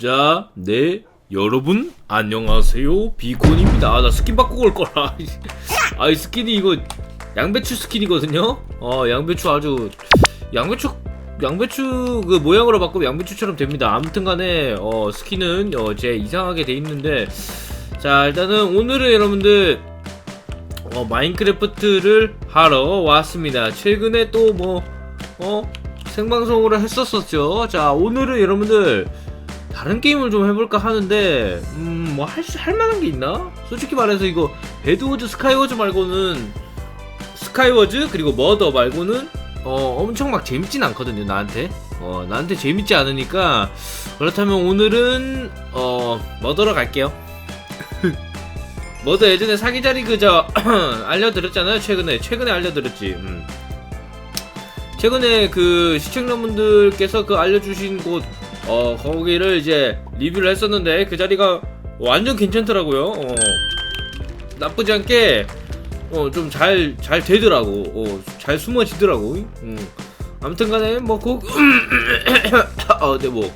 자, 네, 여러분 안녕하세요. 비콘입니다. 아, 나 스킨 바꾸고 올 거라. 아, 이 스킨이 이거 양배추 스킨이거든요. 어, 양배추 아주 양배추 양배추 그 모양으로 바꾸면 양배추처럼 됩니다. 아무튼 간에 어, 스킨은 어, 제 이상하게 돼 있는데 자 일단은 오늘은 여러분들 어, 마인크래프트를 하러 왔습니다. 최근에 또 뭐 어, 생방송으로 했었었죠. 자 오늘은 여러분들 다른 게임을 좀 해볼까 하는데 음 뭐 할 할 만한 게 있나? 솔직히 말해서 이거 배드워즈 스카이워즈 말고는 스카이워즈 그리고 머더 말고는 어 엄청 막 재밌진 않거든요 나한테 어 나한테 재밌지 않으니까 그렇다면 오늘은 어 머더러 갈게요 머더 예전에 사기자리 그저 알려드렸잖아요 최근에 최근에 알려드렸지 음. 최근에 그 시청자분들께서 그 알려주신 곳 어 거기를 이제 리뷰를 했었는데 그 자리가 완전 괜찮더라고요. 어 나쁘지 않게 어좀잘잘 되더라고. 어 잘 숨어지더라고. 음. 아무튼간에 뭐그 어네뭐.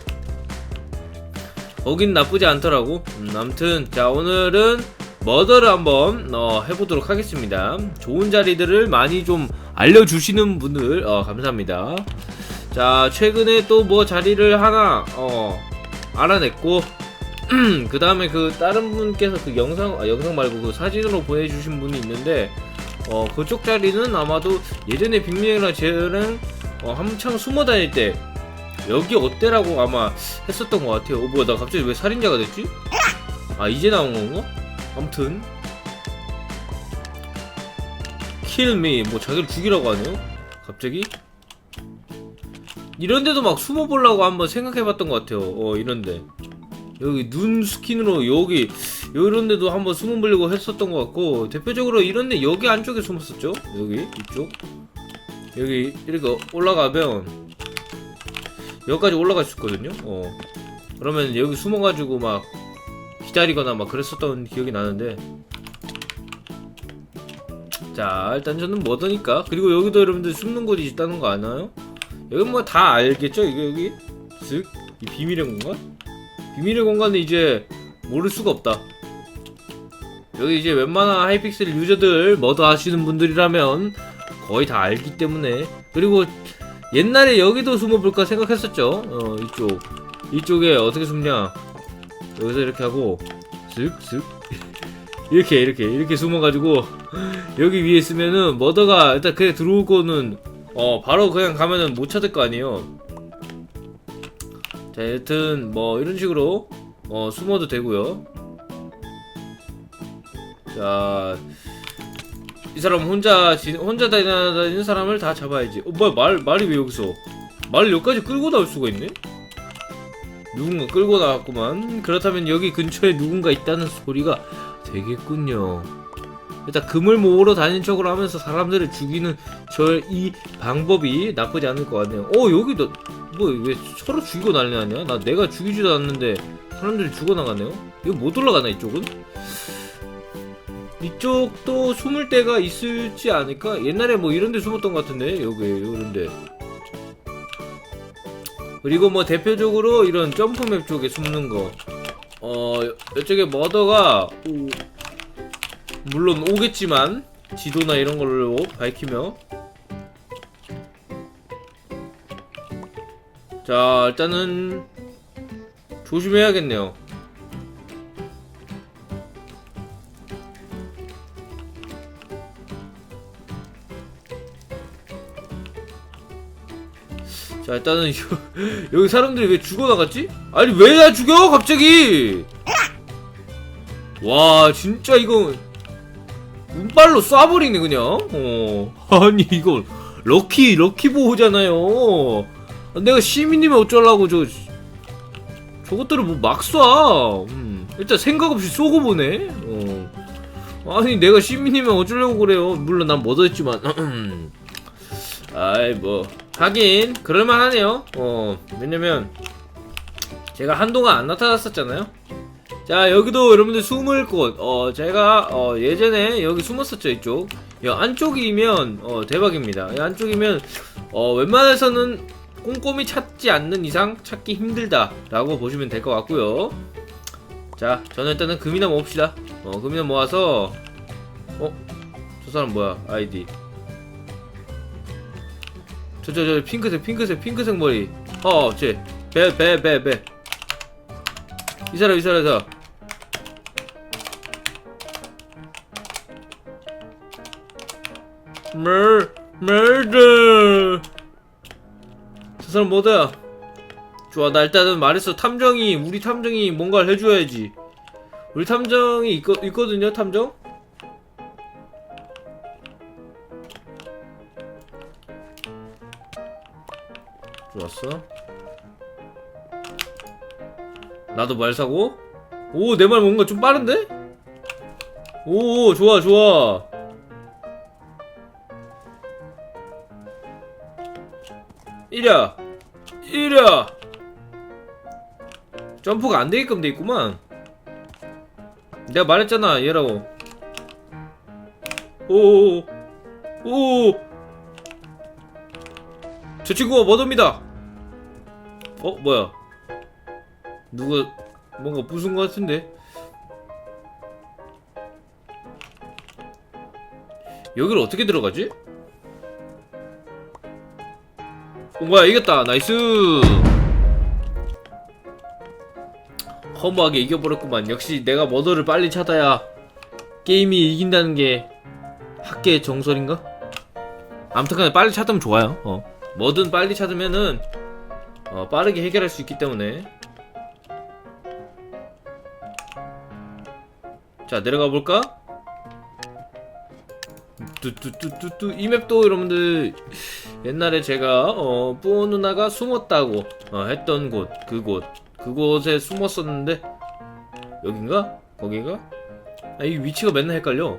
거긴 나쁘지 않더라고. 음, 아무튼 자 오늘은 머더를 한번 어, 해보도록 하겠습니다. 좋은 자리들을 많이 좀 알려주시는 분들 어, 감사합니다 자 최근에 또 뭐 자리를 하나 어 알아냈고 그 다음에 그 다른 분께서 그 영상 아, 영상 말고 그 사진으로 보내주신 분이 있는데 어 그쪽 자리는 아마도 예전에 빅민이랑 쟤랑 어, 한창 숨어 다닐 때 여기 어때라고 아마 했었던 것 같아요. 어 뭐야 나 갑자기 왜 살인자가 됐지? 아 이제 나온 건가? 아무튼 킬미 뭐 자기를 죽이라고 하네요. 갑자기 이런데도 막 숨어 보려고 한번 생각해봤던 것 같아요. 어 이런데 여기 눈 스킨으로 여기 이런데도 한번 숨어 보려고 했었던 것 같고 대표적으로 이런데 여기 안쪽에 숨었었죠. 여기 이쪽 여기 이렇게 올라가면 여기까지 올라갈 수 있거든요. 어 그러면 여기 숨어가지고 막 기다리거나 막 그랬었던 기억이 나는데 자 일단 저는 뭐더니까 그리고 여기도 여러분들 숨는 곳이 있다는 거 아나요? 여기 뭐다 알겠죠? 이게 여기 쓱이 비밀의 공간? 비밀의 공간은 이제 모를 수가 없다. 여기 이제 웬만한 하이픽셀 유저들 머더 하시는 분들이라면 거의 다 알기 때문에 그리고 옛날에 여기도 숨어볼까 생각했었죠. 어 이쪽 이쪽에 어떻게 숨냐? 여기서 이렇게 하고 쓱쓱 이렇게 이렇게 이렇게 숨어가지고 여기 위에 있으면은 머더가 일단 그냥 들어올 거는 어 바로 그냥 가면은 못 찾을 거 아니에요. 자 여튼 뭐 이런 식으로 어 숨어도 되고요. 자. 이 사람 혼자 지- 혼자 다니는 사람을 다 잡아야지. 어 뭐야 말 말이 왜 여기서 말을 여기까지 끌고 나올 수가 있네? 누군가 끌고 나왔구만. 그렇다면 여기 근처에 누군가 있다는 소리가 되겠군요. 일단 금을 모으러 다니는 척을 하면서 사람들을 죽이는 저 이 방법이 나쁘지 않을 것 같네요. 어 여기도 뭐 왜 서로 죽이고 난리 나냐? 나 내가 죽이지도 않는데 사람들이 죽어나가네요. 이거 못 올라가나 이쪽은? 이쪽도 숨을 데가 있을지 않을까? 옛날에 뭐 이런 데 숨었던 것 같은데 여기 이런 데. 그리고 뭐 대표적으로 이런 점프맵 쪽에 숨는 거. 어 이쪽에 머더가 오, 물론 오겠지만 지도나 이런 걸로 밝히며. 자 일단은 조심해야겠네요. 자 일단은 요- 여기 사람들이 왜 죽어나갔지? 아니 왜 나 죽여 갑자기? 와 진짜 이거 운빨로 쏴버리네 그냥. 어. 아니 이거 럭키 럭키 보호잖아요. 내가 시민이면 어쩌려고 저 저것들을 뭐 막 쏴. 음, 일단 생각 없이 쏘고 보네. 어. 아니 내가 시민이면 어쩌려고 그래요? 물론 난 못했지만. 아이 뭐 하긴 그럴만하네요. 어 왜냐면 제가 한동안 안 나타났었잖아요 자 여기도 여러분들 숨을 곳 어 제가 어 예전에 여기 숨었었죠 이쪽 이 안쪽이면 어 대박입니다 이 안쪽이면 어 웬만해서는 꼼꼼히 찾지 않는 이상 찾기 힘들다 라고 보시면 될 것 같고요. 자, 저는 일단은 금이나 모읍시다. 어, 금이나 모아서 어? 저 사람 뭐야? 아이디. 저 저 저 핑크색 핑크색 핑크색 머리. 어, 쟤 배 배 배 배. 이 사람 이 사람 이 사람. Mer murder. 저 사람 뭐다? 좋아, 나 일단은 말했어. 탐정이 우리 탐정이 뭔가를 해줘야지. 우리 탐정이 있거, 있거든요, 탐정. 좋았어. 나도 말 사고. 오, 내 말 뭔가 좀 빠른데? 오, 좋아, 좋아. 이랴, 이랴. 점프가 안 되게끔 돼 있구만. 내가 말했잖아, 얘라고. 오, 오, 저 친구가 머더입니다. 어, 뭐야? 누가 뭔가 부순 것 같은데? 여기를 어떻게 들어가지? 오, 뭐야, 이겼다. 나이스! 허무하게 이겨버렸구만. 역시 내가 머더를 빨리 찾아야 게임이 이긴다는 게 학계의 정설인가? 아무튼 간에 빨리 찾으면 좋아요. 어. 뭐든 빨리 찾으면은 어, 빠르게 해결할 수 있기 때문에 자 내려가 볼까? 뚜뚜뚜뚜뚜 이 맵도 여러분들 옛날에 제가 어, 뿌어 누나가 숨었다고 어, 했던 곳 그곳 그곳에 숨었었는데 여긴가? 거기가? 아, 이 위치가 맨날 헷갈려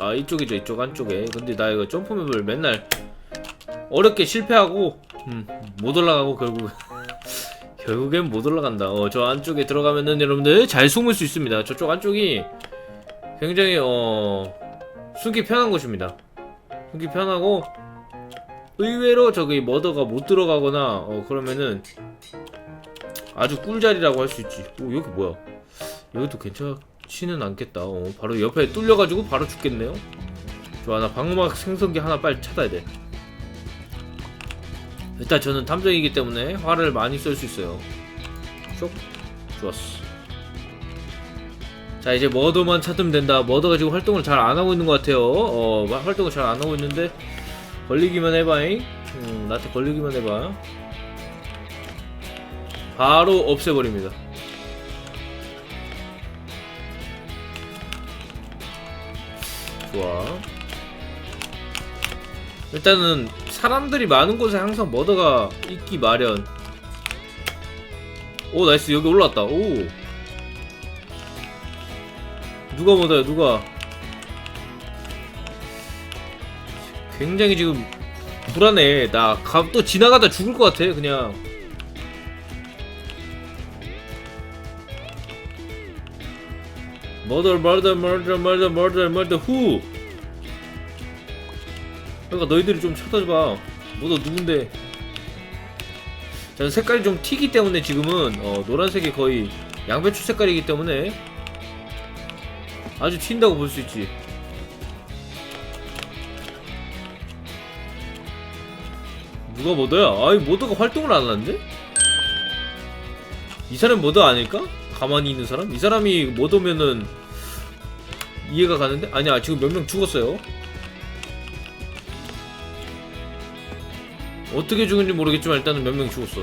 아 이쪽이죠 이쪽 안쪽에 근데 나 이거 점프맵을 맨날 어렵게 실패하고 음, 못 올라가고 결국 결국엔 못 올라간다. 어, 저 안쪽에 들어가면은 여러분들 잘 숨을 수 있습니다. 저쪽 안쪽이 굉장히 어 숨기 편한 곳입니다. 숨기 편하고 의외로 저기 머더가 못 들어가거나 어 그러면은 아주 꿀자리라고 할 수 있지. 오 여기 뭐야? 여기도 괜찮지는 않겠다. 어, 바로 옆에 뚫려가지고 바로 죽겠네요. 좋아 나 방어막 생성기 하나 빨리 찾아야 돼. 일단 저는 탐정이기 때문에 화를 많이 쓸수 있어요. 쏙 좋았어. 자 이제 머더만 찾으면 된다. 머더가 지금 활동을 잘 안 하고 있는 것 같아요. 어 마- 활동을 잘 안 하고 있는데 걸리기만 해봐잉. 음 나한테 걸리기만 해봐. 바로 없애버립니다. 좋아. 일단은 사람들이 많은 곳에 항상 머더가 있기 마련. 오 나이스 여기 올라왔다. 오 누가 머더야 누가? 굉장히 지금 불안해. 나또 지나가다 죽을 것 같아 그냥. 머더 머더 머더 머더 머더 머더 후. 그러니까 너희들이 좀 찾아봐. 뭐너 누군데? 자, 색깔이 좀 튀기 때문에 지금은 어, 노란색이 거의 양배추 색깔이기 때문에 아주 튄다고 볼 수 있지. 누가 뭐더야? 아이 뭐더가 활동을 안 하는데? 이 사람 뭐더 아닐까? 가만히 있는 사람? 이 사람이 뭐더면은 이해가 가는데? 아니야 지금 몇 명 죽었어요. 어떻게 죽은지 모르겠지만 일단은 몇 명 죽었어.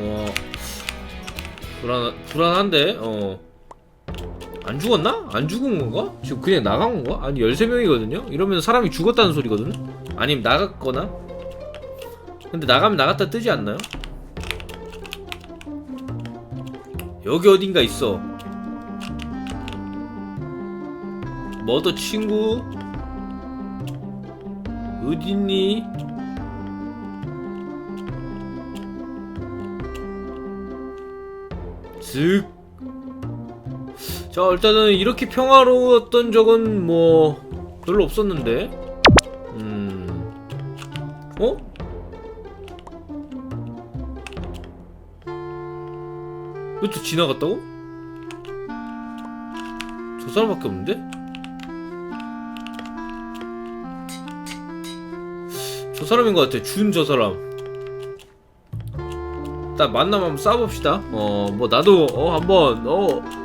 어 불안 불안한데 어. 안 죽었나? 안 죽은 건가? 지금 그냥 나간 건가? 아니 13명이거든요? 이러면 사람이 죽었다는 소리거든? 아니면 나갔거나? 근데 나가면 나갔다 뜨지 않나요? 여기 어딘가 있어 머더 친구 어딨니? 쓱. 자 일단은 이렇게 평화로웠던 적은 뭐 별로 없었는데 음... 어? 왜 또 지나갔다고? 저 사람밖에 없는데? 저 사람인 것 같아 준 저 사람 일단 만나면 한번 싸봅시다 어 뭐 나도 어 한번 어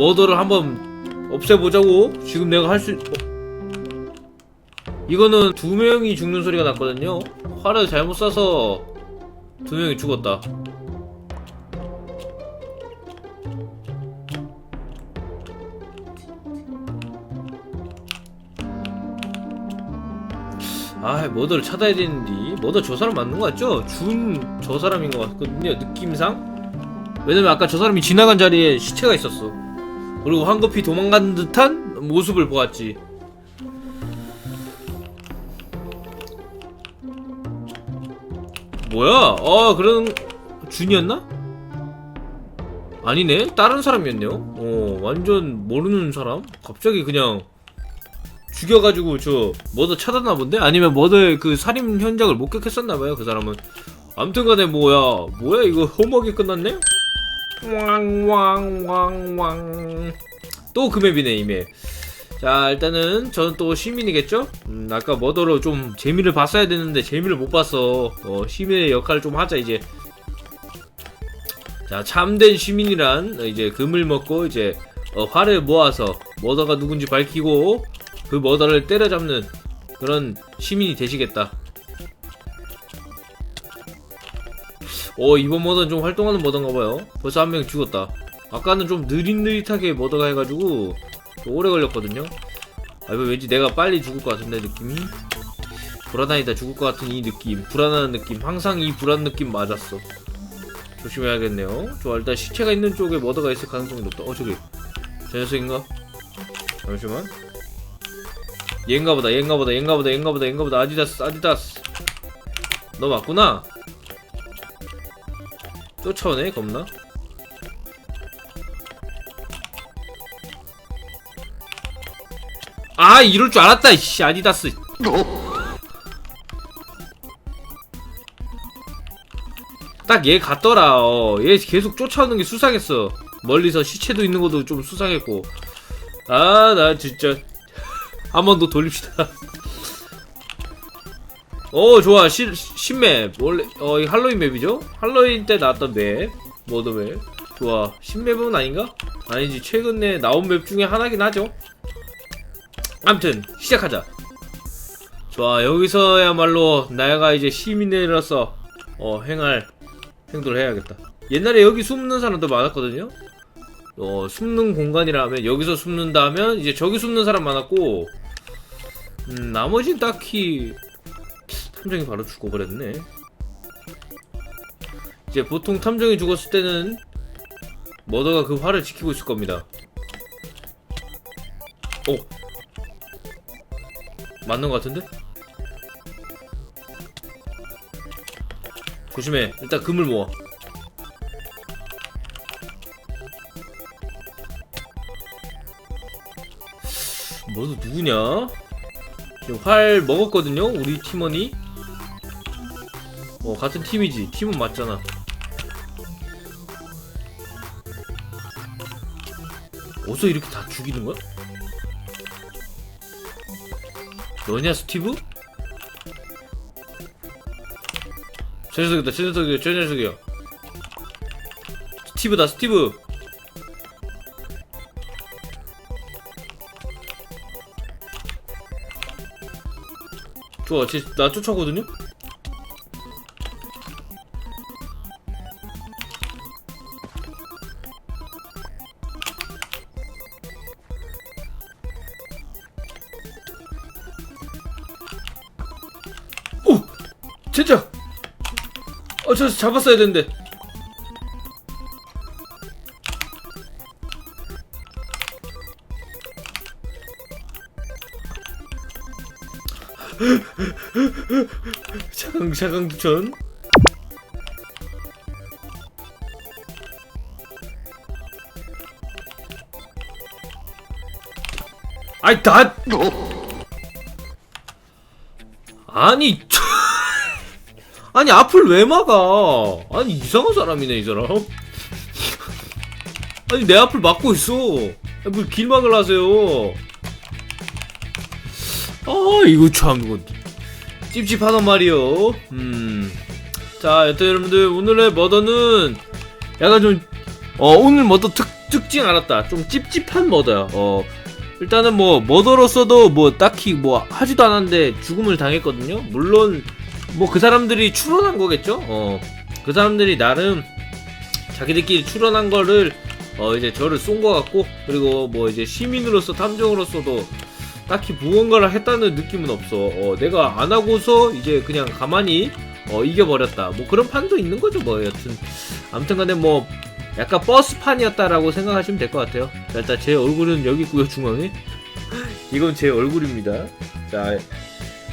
머더를 한번 없애보자고. 지금 내가 할 수. 어. 이거는 두 명이 죽는 소리가 났거든요. 활을 잘못 쏴서 두 명이 죽었다. 아, 머더를 찾아야 되는데 머더 저 사람 맞는 거 같죠? 준 저 사람인 것 같거든요. 느낌상. 왜냐면 아까 저 사람이 지나간 자리에 시체가 있었어. 그리고 황급히 도망간 듯한 모습을 보았지. 뭐야? 아, 그런 준이었나? 아니네. 다른 사람이었네요. 어, 완전 모르는 사람? 갑자기 그냥 죽여가지고 저 머더 찾았나 본데? 아니면 머더의 그 살인 현장을 목격했었나 봐요 그 사람은 아무튼간에 뭐야 뭐야 이거 홈워크 끝났네? 왕왕왕왕 또그 맵이네 이맵 자 일단은 저는 또 시민이겠죠? 음, 아까 머더로 좀 재미를 봤어야 되는데 재미를 못 봤어 어, 시민의 역할을 좀 하자 이제 자 참된 시민이란 이제 금을 먹고 이제 어, 활을 모아서 머더가 누군지 밝히고 그 머더를 때려잡는 그런 시민이 되시겠다. 어 이번 머더는 좀 활동하는 머더인가봐요. 벌써 한 명 죽었다. 아까는 좀 느릿느릿하게 머더가 해가지고 좀 오래 걸렸거든요. 아 이거 왠지 내가 빨리 죽을 것 같은데 느낌이 돌아다니다 죽을 것 같은 이 느낌 불안한 느낌 항상 이 불안 느낌 맞았어. 조심해야겠네요. 좋아 일단 시체가 있는 쪽에 머더가 있을 가능성이 높다. 어 저기 저 녀석인가? 잠시만. 얘인가 보다 얘인가 보다 얘인가 보다 얘인가 보다 얘인가 보다 아디다스 아디다스 너 맞구나 쫓아오네 겁나? 아 이럴 줄 알았다 이씨 아디다스. 딱얘 같더라 어. 얘 계속 쫓아오는 게 수상했어. 멀리서 시체도 있는 것도 좀 수상했고. 아 나 진짜. 한 번 더 돌립시다. 오 좋아. 신, 신맵. 원래 어 이 할로윈 맵이죠? 할로윈 때 나왔던 맵. 모드 맵. 좋아. 신맵은 아닌가? 아니지. 최근에 나온 맵 중에 하나긴 하죠. 암튼 시작하자. 좋아. 여기서야말로 나야가 이제 시민으로서 어 행할 행동을 해야겠다. 옛날에 여기 숨는 사람도 많았거든요? 어 숨는 공간이라면 여기서 숨는다면 이제 저기 숨는 사람 많았고 음, 나머진 딱히 탐정이 바로 죽어버렸네. 이제 보통 탐정이 죽었을 때는 머더가 그 활을 지키고 있을 겁니다. 오, 맞는 것 같은데? 조심해. 일단 금을 모아. 머더 누구냐? 지금 활 먹었거든요 우리 팀원이 어 같은 팀이지 팀은 맞잖아 어디서 이렇게 다 죽이는 거야? 너냐 스티브? 저 녀석이다 저 녀석이야 저 녀석이야 스티브다 스티브 좋아, 쟤, 나 쫓아오거든요? 어, 저 잡았어야 되는데. 차강 두천 아이 나 아니 아니 앞을 왜 막아? 아니 이상한 사람이네 이 사람. 아니 내 앞을 막고 있어. 뭘 길 막을 하세요? 아 이거 참 이거 찝찝하단 말이요. 음 자 여튼 여러분들 오늘의 머더는 약간 좀 어 오늘 머더 특, 특징 알았다. 좀 찝찝한 머더야 어 일단은 뭐 머더로서도 뭐 딱히 뭐 하지도 않았는데 죽음을 당했거든요. 물론 뭐 그 사람들이 추론한 거겠죠? 어. 그 사람들이 나름 자기들끼리 추론한 거를 어 이제 저를 쏜 거 같고 그리고 뭐 이제 시민으로서 탐정으로서도 딱히 무언가를 했다는 느낌은 없어. 어 내가 안 하고서 이제 그냥 가만히 어 이겨버렸다. 뭐 그런 판도 있는 거죠 뭐. 여튼. 아무튼간에 뭐 약간 버스판이었다라고 생각하시면 될 것 같아요. 자 일단 제 얼굴은 여기 있고요 중앙에. 이건 제 얼굴입니다. 자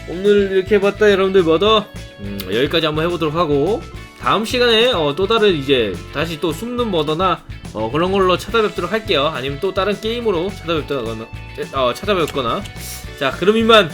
오늘 이렇게 해봤다 여러분들 뭐더 음, 여기까지 한번 해보도록 하고. 다음 시간에 어, 또 다른 이제 다시 또 숨는 머더나 어, 그런 걸로 찾아뵙도록 할게요. 아니면 또 다른 게임으로 찾아뵙거나 어, 찾아뵙거나. 자 그럼 이만